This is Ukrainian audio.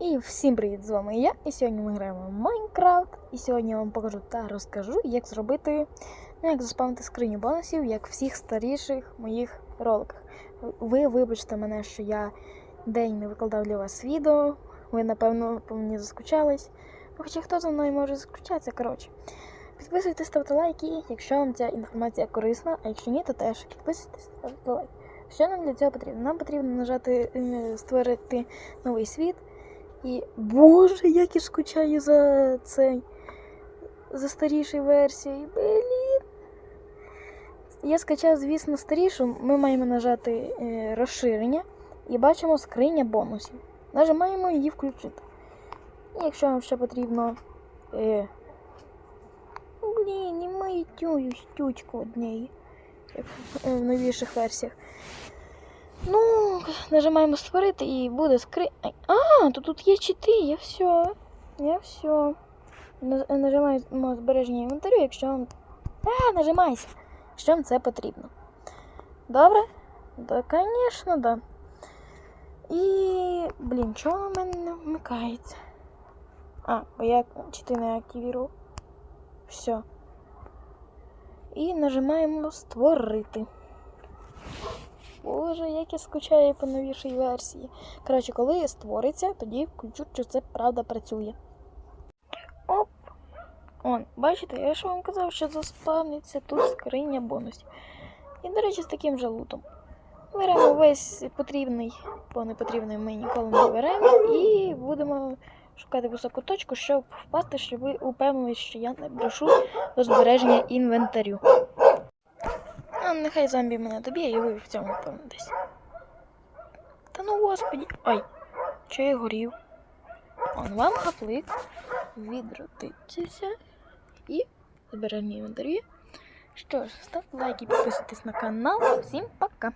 І всім привіт! З вами я. І сьогодні ми граємо в Майнкрафт. І сьогодні я вам покажу та розкажу, як зробити, ну, як заспавнити скриню бонусів, як всіх старіших моїх роликах. Ви вибачте мене, що я день не викладав для вас відео. Ви, напевно, по мені заскучались. Ну, Хоча хто за мною може заскучатися, коротше. Підписуйтесь, ставте лайки, якщо вам ця інформація корисна, а якщо ні, то теж підписуйтесь, ставте лайк. Що нам для цього потрібно? Нам потрібно нажати е, створити новий світ. І боже, як я скучаю за цей за старіші версії. Блін. Я скачав, звісно, старішу. Ми маємо нажати е, розширення і бачимо скриня бонусів. Нажимаємо її включити. І якщо вам ще потрібно. Е, блін, немає тюю стючку однієї, як в новіших версіях. Ну, нажимаємо створити і буде скри... А, то тут є чити, я все. Я все. Нажимаємо збереження інвентарю, якщо вам. А, нажимайся. Що вам це потрібно. Добре? Да, звісно, да. І. Блін, чого в мене не вмикається? А, бо я чити не активірував. Все. І нажимаємо створити. Боже, як я скучаю по новішій версії. Коротше, коли створиться, тоді включу, чи це правда працює. Оп! Он, бачите, я ж вам казав, що заспавниться тут скриня бонусів. І, до речі, з таким же лутом. Беремо весь потрібний, бо не потрібний ми ніколи не беремо, і будемо шукати високу точку, щоб впасти, щоб ви упевнились, що я не брешу до збереження інвентарю. А нехай зомбі мене доб'є, і ви в цьому впевнитесь. Та ну господі. Ой, що я горів? Он вам гаплик. Відродитися і збереження інвентарі. Що ж, ставте лайки, підписуйтесь на канал. Всім пока!